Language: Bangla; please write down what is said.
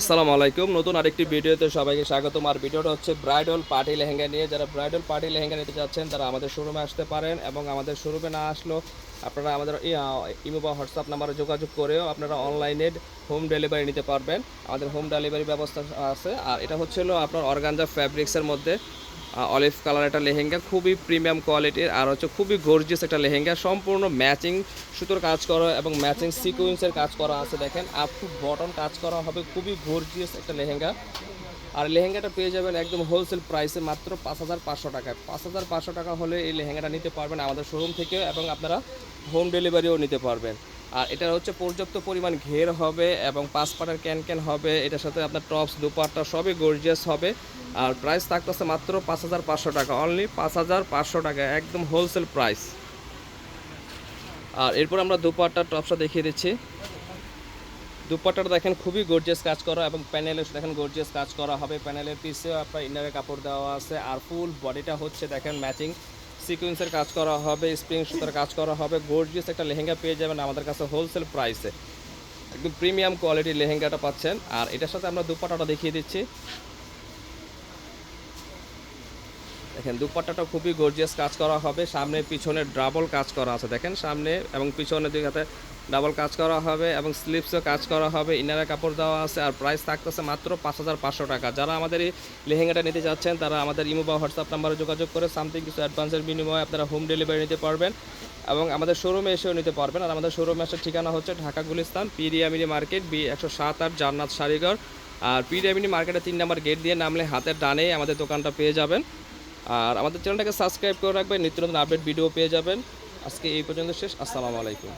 আসসালামু আলাইকুম। নতুন আরেকটি ভিডিওতে সবাইকে স্বাগতম। আর ভিডিওটা হচ্ছে ব্রাইডাল পার্টি লেহেঙ্গা নিয়ে। যারা ব্রাইডাল পার্টি লেহেঙ্গা নিতে চাচ্ছেন তারা আমাদের শোরুমে আসতে পারেন এবং আমাদের শোরুমে না আসলেও আপনারা আমাদের ইমো বা হোয়াটসঅ্যাপ নাম্বারে যোগাযোগ করেও আপনারা অনলাইনে হোম ডেলিভারি নিতে পারবেন। আমাদের হোম ডেলিভারি ব্যবস্থা আছে। আর এটা হচ্ছে হলো আপনার অর্গানজা ফ্যাব্রিক্সের মধ্যে। অলিভ কালার একটা লেহেঙ্গা, খুবই প্রিমিয়াম কোয়ালিটির আর হচ্ছে খুবই গর্জিয়াস একটা লেহেঙ্গা, সম্পূর্ণ ম্যাচিং সুতোর কাজ করা এবং ম্যাচিং সিকুয়েন্সের কাজ করা আছে, দেখেন। আপ টু বটন কাজ করা হবে, খুবই গর্জিয়াস একটা লেহেঙ্গা। আর লেহেঙ্গাটা পেয়ে যাবেন একদম হোলসেল প্রাইসে মাত্র পাঁচ হাজার পাঁচশো টাকায়। পাঁচ হাজার পাঁচশো টাকা হলে এই লেহেঙ্গাটা নিতে পারবেন আমাদের শোরুম থেকে এবং আপনারা হোম ডেলিভারিও নিতে পারবেন। আর এটা হচ্ছে পর্যাপ্ত পরিমাণ ঘের হবে এবং পাঁচ পাটার ক্যান ক্যান হবে। এটার সাথে আপনার টপস, দুপাট্টা সবই গর্জিয়াস হবে। আর প্রাইস থাকতেছে মাত্র পাঁচ হাজার পাঁচশো টাকা। অনলি পাঁচ হাজার পাঁচশো টাকা, একদম হোলসেল প্রাইস আর এরপর আমরা দুপাট্টার টপসটা দেখিয়ে দিচ্ছি। দুপাট্টাটা দেখেন খুবই গর্জিয়াস কাজ করা এবং প্যানেলে দেখেন গর্জিয়াস কাজ করা হবে। প্যানেলের পিসেও আপনার ইনারে কাপড় দেওয়া আছে। আর ফুল বডিটা হচ্ছে দেখেন ম্যাচিং সিকুয়েন্সের কাজ করা হবে স্প্রিং সুতার কাজ করা হবে গর্জিয়াস একটা লেহেঙ্গা পেয়ে যাবেন আমাদের কাছে হোলসেল প্রাইসে একদম প্রিমিয়াম কোয়ালিটির লেহেঙ্গাটা পাচ্ছেন। আর এটার সাথে আমরা দুপাটাটা দেখিয়ে দিচ্ছি। দেখেন দুপাট্টাটা খুবই গর্জিয়াস কাজ করা হবে। সামনে পিছনে ডাবল কাজ করা আছে, দেখেন, সামনে এবং পিছনে দুই হাতে ডাবল কাজ করা হবে এবং স্লিপসও কাজ করা হবে। ইনারে কাপড় দেওয়া আছে আর প্রাইস থাকতেছে মাত্র পাঁচ হাজার পাঁচশো টাকা। যারা আমাদের এই লেহেঙ্গাটা নিতে চাচ্ছেন তারা আমাদের ইমো বা হোয়াটসঅ্যাপ নাম্বারে যোগাযোগ করে সামথিং কিছু অ্যাডভান্সের বিনিময়ে আপনারা হোম ডেলিভারি নিতে পারবেন এবং আমাদের শোরুমে এসেও নিতে পারবেন। আর আমাদের শোরুমে আসার ঠিকানা হচ্ছে ঢাকা গুলিস্তান, পিরিয়ামিনি মার্কেট, বি একশো সাত আট জান্নাত সারিগড়। আর পিরিয়ামিনি মার্কেটে তিন নাম্বার গেট দিয়ে নামলে হাতের ডানে আমাদের দোকানটা পেয়ে যাবেন। আর আমাদের চ্যানেলটাকে সাবস্ক্রাইব করে রাখবেন। নিত্য নতুন আপডেট ভিডিও পেয়ে যাবেন। আজকে এই পর্যন্ত শেষ। আসসালামু আলাইকুম।